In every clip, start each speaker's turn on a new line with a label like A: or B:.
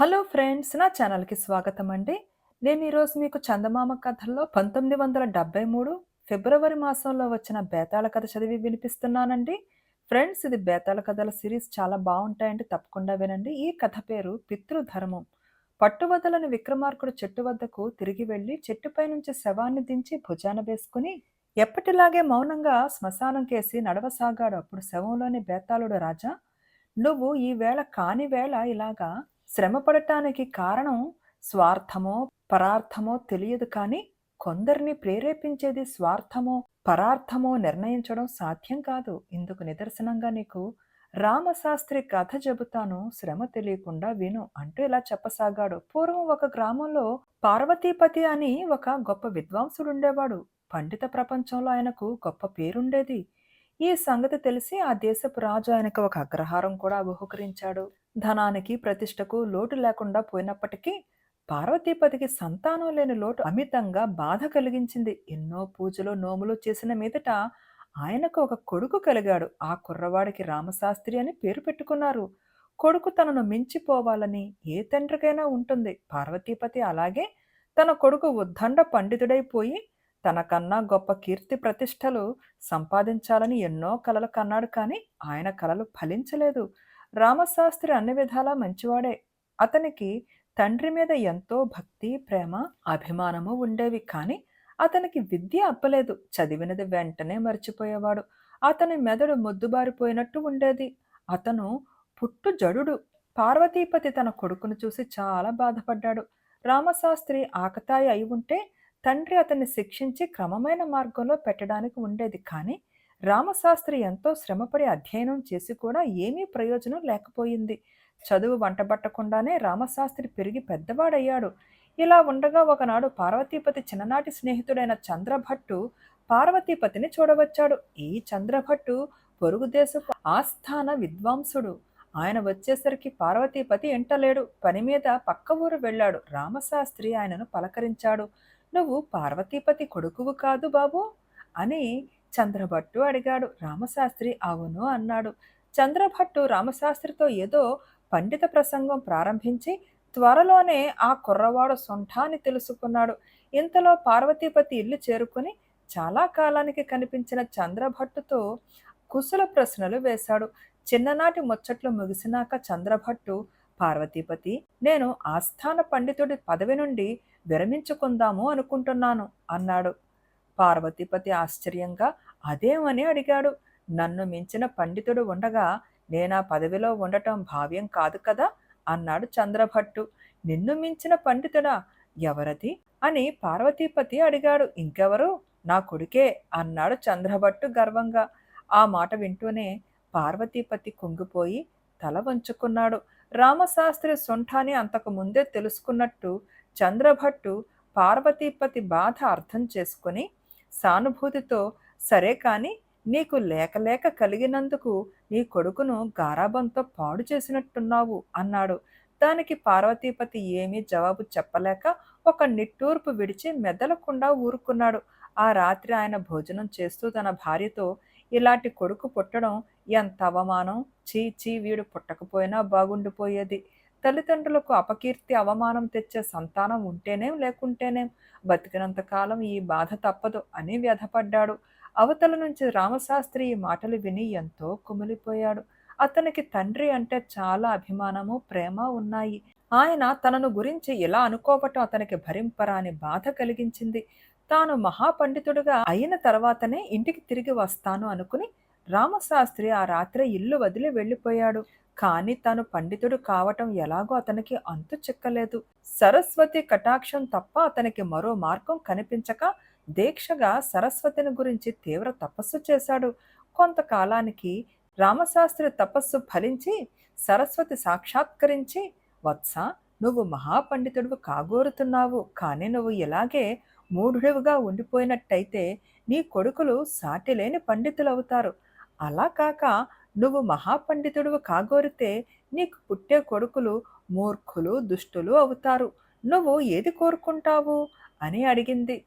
A: Hello friends నా ఛానల్కి స్వాగతం అండి. నేను ఈరోజు మీకు చందమామ కథల్లో పంతొమ్మిది వందల డెబ్బై మూడు ఫిబ్రవరి మాసంలో వచ్చిన బేతాళ కథ చదివి వినిపిస్తున్నానండి. ఫ్రెండ్స్ ఇది బేతాళ కథల సిరీస్ చాలా బాగుంటాయండి తప్పకుండా వినండి. ఈ కథ పేరు పితృధర్మం. పట్టువదలని విక్రమార్కుడు చెట్టు వద్దకు తిరిగి వెళ్ళి చెట్టుపై నుంచి శవాన్ని దించి భుజాన వేసుకుని ఎప్పటిలాగే మౌనంగా శ్మశానం కేసి నడవసాగాడు. అప్పుడు శవంలోని బేతాళుడు రాజా నువ్వు ఈ వేళ కాని వేళ ఇలాగా శ్రమపడటానికి కారణం స్వార్థమో పరార్థమో తెలియదు కానీ కొందరిని ప్రేరేపించేది స్వార్థమో పరార్థమో నిర్ణయించడం సాధ్యం కాదు. ఇందుకు నిదర్శనంగా నీకు రామశాస్త్రి కథ చెబుతాను. శ్రమ తెలియకుండా విను అంటూ ఇలా చెప్పసాగాడు. పూర్వం ఒక గ్రామంలో పార్వతీపతి అని ఒక గొప్ప విద్వాంసుడు ఉండేవాడు. పండిత ప్రపంచంలో ఆయనకు గొప్ప పేరుండేది. ఈ సంగతి తెలిసి ఆ దేశపు రాజు ఆయనకు ఒక అగ్రహారం కూడా బహుకరించాడు ధనానికి ప్రతిష్టకు లోటు లేకుండా పోయినప్పటికీ పార్వతీపతికి సంతానం లేని లోటు అమితంగా బాధ కలిగించింది. ఎన్నో పూజలు నోములు చేసిన మీదట ఆయనకు ఒక కొడుకు కలిగాడు. ఆ కుర్రవాడికి రామశాస్త్రి అని పేరు పెట్టుకున్నారు. కొడుకు తనను మించిపోవాలని ఏ తండ్రికైనా ఉంటుంది. పార్వతీపతి అలాగే తన కొడుకు ఉద్దండ పండితుడైపోయి తనకన్నా గొప్ప కీర్తి ప్రతిష్టలు సంపాదించాలని ఎన్నో కలలు కన్నాడు కానీ ఆయన కలలు ఫలించలేదు. రామశాస్త్రి అన్ని విధాలా మంచివాడే. అతనికి తండ్రి మీద ఎంతో భక్తి ప్రేమ అభిమానము ఉండేవి కానీ అతనికి విద్య అప్పలేదు. చదివినది వెంటనే మర్చిపోయేవాడు. అతని మెదడు మొద్దుబారిపోయినట్టు ఉండేది. అతను పుట్టు జడుడు. పార్వతీపతి తన కొడుకును చూసి చాలా బాధపడ్డాడు. రామశాస్త్రి ఆకతాయి అయి ఉంటే తండ్రి అతన్ని శిక్షించి క్రమమైన మార్గంలో పెట్టడానికి ఉండేది కానీ రామశాస్త్రి ఎంతో శ్రమపడి అధ్యయనం చేసి కూడా ఏమీ ప్రయోజనం లేకపోయింది. చదువు వంటబట్టకుండానే రామశాస్త్రి పెరిగి పెద్దవాడయ్యాడు. ఇలా ఉండగా ఒకనాడు పార్వతీపతి చిన్ననాటి స్నేహితుడైన చంద్రభట్టు పార్వతీపతిని చూడవచ్చాడు. ఈ చంద్రభట్టు పొరుగు దేశపు ఆస్థాన విద్వాంసుడు. ఆయన వచ్చేసరికి పార్వతీపతి ఎంటలేడు పని మీద పక్క ఊరు వెళ్ళాడు. రామశాస్త్రి ఆయనను పలకరించాడు. నువ్వు పార్వతీపతి కొడుకువు కాదు బాబు అని చంద్రభట్టు అడిగాడు. రామశాస్త్రి అవును అన్నాడు. చంద్రభట్టు రామశాస్త్రితో ఏదో పండిత ప్రసంగం ప్రారంభించి త్వరలోనే ఆ కుర్రవాడు సొంఠాన్ని తెలుసుకున్నాడు. ఇంతలో పార్వతీపతి ఇల్లు చేరుకుని చాలా కాలానికి కనిపించిన చంద్రభట్టుతో కుశల ప్రశ్నలు వేశాడు. చిన్ననాటి ముచ్చట్లు ముగిసినాక చంద్రభట్టు పార్వతీపతి నేను ఆస్థాన పండితుడి పదవి నుండి విరమించుకుందాము అనుకుంటున్నాను అన్నాడు. పార్వతీపతి ఆశ్చర్యంగా అదేమని అడిగాడు. నన్ను మించిన పండితుడు ఉండగా నేనా పదవిలో ఉండటం భావ్యం కాదు కదా అన్నాడు చంద్రభట్టు. నిన్ను మించిన పండితుడా? ఎవరది? అని పార్వతీపతి అడిగాడు. ఇంకెవరు? నా కొడుకే అన్నాడు చంద్రభట్టు గర్వంగా. ఆ మాట వింటూనే పార్వతీపతి కుంగిపోయి తల వంచుకున్నాడు. రామశాస్త్రి సొంఠాని అంతకు ముందే తెలుసుకున్నట్టు చంద్రభట్టు పార్వతీపతి బాధ అర్థం చేసుకుని సానుభూతితో సరే కాని నీకు లేకలేక కలిగినందుకు నీ కొడుకును గారాబంతో పాడు చేసినట్టున్నావు అన్నాడు. దానికి పార్వతీపతి ఏమీ జవాబు చెప్పలేక ఒక నిట్టూర్పు విడిచి మెదలకుండా ఊరుకున్నాడు. ఆ రాత్రి ఆయన భోజనం చేస్తూ తన భార్యతో ఇలాంటి కొడుకు పుట్టడం ఎంత అవమానం! చీ చీ వీడు పుట్టకపోయినా బాగుండిపోయేది. తల్లిదండ్రులకు అపకీర్తి అవమానం తెచ్చే సంతానం ఉంటేనేం లేకుంటేనేం బతికినంత కాలం ఈ బాధ తప్పదు అని వ్యధపడ్డాడు. అవతల నుంచి రామశాస్త్రి ఈ మాటలు విని ఎంతో కుమిలిపోయాడు. అతనికి తండ్రి అంటే చాలా అభిమానము ప్రేమ ఉన్నాయి. ఆయన తనను గురించి ఇలా అనుకోవటం అతనికి భరింపరాని బాధ కలిగించింది. తాను మహాపండితుడుగా అయిన తర్వాతనే ఇంటికి తిరిగి వస్తాను అనుకుని రామశాస్త్రి ఆ రాత్రి ఇల్లు వదిలి వెళ్ళిపోయాడు. కానీ తను పండితుడు కావటం ఎలాగో అతనికి అంతు చిక్కలేదు. సరస్వతి కటాక్షం తప్ప అతనికి మరో మార్గం కనిపించక దీక్షగా సరస్వతిని గురించి తీవ్ర తపస్సు చేశాడు. కొంతకాలానికి రామశాస్త్రి తపస్సు ఫలించి సరస్వతి సాక్షాత్కరించి వత్స నువ్వు మహాపండితుడు కాగోరుతున్నావు. కానీ నువ్వు ఇలాగే మూఢుడివిగా ఉండిపోయినట్టయితే నీ కొడుకులు సాటిలేని పండితులవుతారు. అలా కాక నువ్వు మహాపండితుడు కాగోరితే నీకు పుట్టే కొడుకులు మూర్ఖులు దుష్టులు అవుతారు. నువ్వు ఏది కోరుకుంటావు? అని అడిగింది.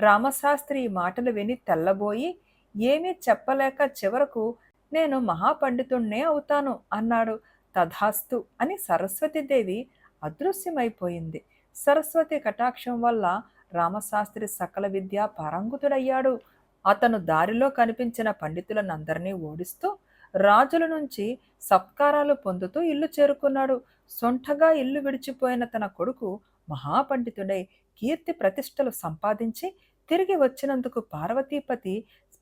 A: రామశాస్త్రి ఈ మాటలు విని తెల్లబోయి ఏమీ చెప్పలేక చివరకు నేను మహాపండితుణ్ణే అవుతాను అన్నాడు. తథాస్తు అని సరస్వతీదేవి అదృశ్యమైపోయింది. సరస్వతి కటాక్షం వల్ల రామశాస్త్రి సకల విద్యా పారంగుతుడయ్యాడు. అతను దారిలో కనిపించిన పండితులనందరినీ ఓడిస్తూ రాజుల నుంచి సత్కారాలు పొందుతూ ఇల్లు చేరుకున్నాడు. సొంటగా ఇల్లు విడిచిపోయిన తన కొడుకు మహాపండితుడై కీర్తి ప్రతిష్టలు సంపాదించి తిరిగి వచ్చినందుకు పార్వతీపతి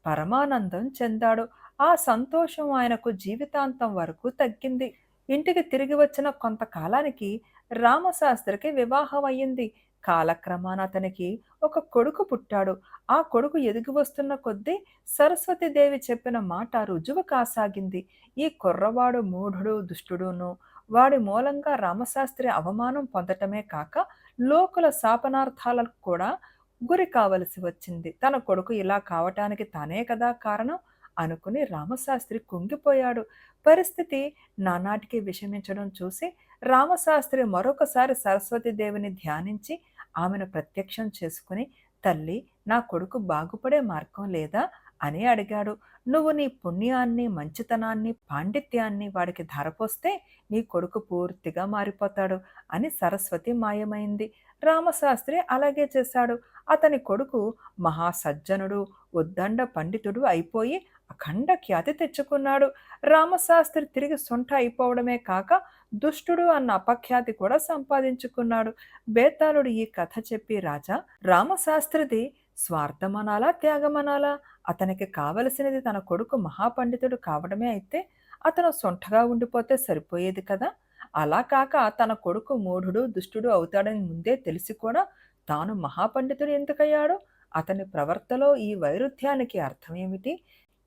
A: పరమానందం చెందాడు. ఆ సంతోషం ఆయనకు జీవితాంతం వరకు తగ్గింది. ఇంటికి తిరిగి వచ్చిన కొంతకాలానికి రామశాస్త్రికి వివాహం అయ్యింది కాలక్రమాన అతనికి ఒక కొడుకు పుట్టాడు. ఆ కొడుకు ఎదిగి వస్తున్న కొద్దీ సరస్వతీదేవి చెప్పిన మాట రుజువు కాసాగింది. ఈ కుర్రవాడు మూఢుడు దుష్టుడును వాడి మూలంగా రామశాస్త్రి అవమానం పొందటమే కాక లోకుల శాపనార్థాలకు కూడా గురి కావలసి వచ్చింది. తన కొడుకు ఇలా కావటానికి తానే కదా కారణం? అనుకుని రామశాస్త్రి కుంగిపోయాడు. పరిస్థితి నానాటికి విషమించడం చూసి రామశాస్త్రి మరొకసారి సరస్వతీదేవిని ధ్యానించి ఆమెను ప్రత్యక్షం చేసుకుని తల్లి నా కొడుకు బాగుపడే మార్గం లేదా? అని అడిగాడు. నువ్వు నీ పుణ్యాన్ని మంచితనాన్ని పాండిత్యాన్ని వాడికి ధరపోస్తే నీ కొడుకు పూర్తిగా మారిపోతాడు అని సరస్వతి మాయమైంది. రామశాస్త్రి అలాగే చేశాడు. అతని కొడుకు మహాసజ్జనుడు ఉద్దండ పండితుడు అయిపోయి అఖండ ఖ్యాతి తెచ్చుకున్నాడు. రామశాస్త్రి తిరిగి సొంట అయిపోవడమే కాక దుష్టుడు అన్న అపఖ్యాతి కూడా సంపాదించుకున్నాడు. బేతాళుడు ఈ కథ చెప్పి రాజా రామశాస్త్రిది స్వార్థమనాలా త్యాగమనాలా? అతనికి కావలసినది తన కొడుకు మహాపండితుడు కావడమే అయితే అతను సొంటగా ఉండిపోతే సరిపోయేది కదా? అలా కాక తన కొడుకు మూఢుడు దుష్టుడు అవుతాడని ముందే తెలిసి కూడా తాను మహాపండితుడు ఎందుకయ్యాడు? అతని ప్రవర్తలో ఈ వైరుధ్యానికి అర్థమేమిటి?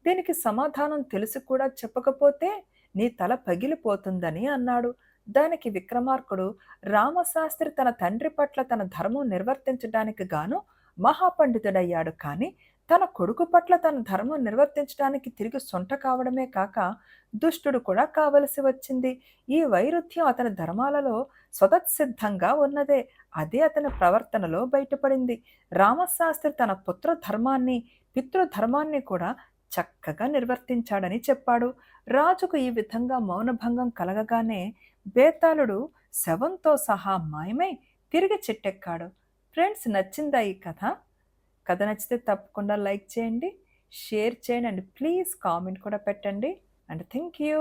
A: దీనికి సమాధానం తెలిసి కూడా చెప్పకపోతే నీ తల పగిలిపోతుందని అన్నాడు. దానికి విక్రమార్కుడు రామశాస్త్రి తన తండ్రి పట్ల తన ధర్మం నిర్వర్తించడానికి గాను మహాపండితుడయ్యాడు. కానీ తన కొడుకు పట్ల తన ధర్మం నిర్వర్తించడానికి తిరిగి సొంట కావడమే కాక దుష్టుడు కూడా కావలసి వచ్చింది. ఈ వైరుధ్యం అతని ధర్మాలలో స్వతత్సిద్ధంగా ఉన్నదే. అదే అతని ప్రవర్తనలో బయటపడింది. రామశాస్త్రి తన పుత్ర ధర్మాన్ని పితృధర్మాన్ని కూడా చక్కగా నిర్వర్తించాడని చెప్పాడు. రాజుకు ఈ విధంగా మౌనభంగం కలగగానే బేతాళుడు శవంతో సహా మాయమై తిరిగి చెట్టెక్కాడు. ఫ్రెండ్స్ నచ్చిందా ఈ కథ? కథ నచ్చితే తప్పకుండా లైక్ చేయండి షేర్ చేయండి అండ్ ప్లీజ్ కామెంట్ కూడా పెట్టండి అండ్ థ్యాంక్ యూ.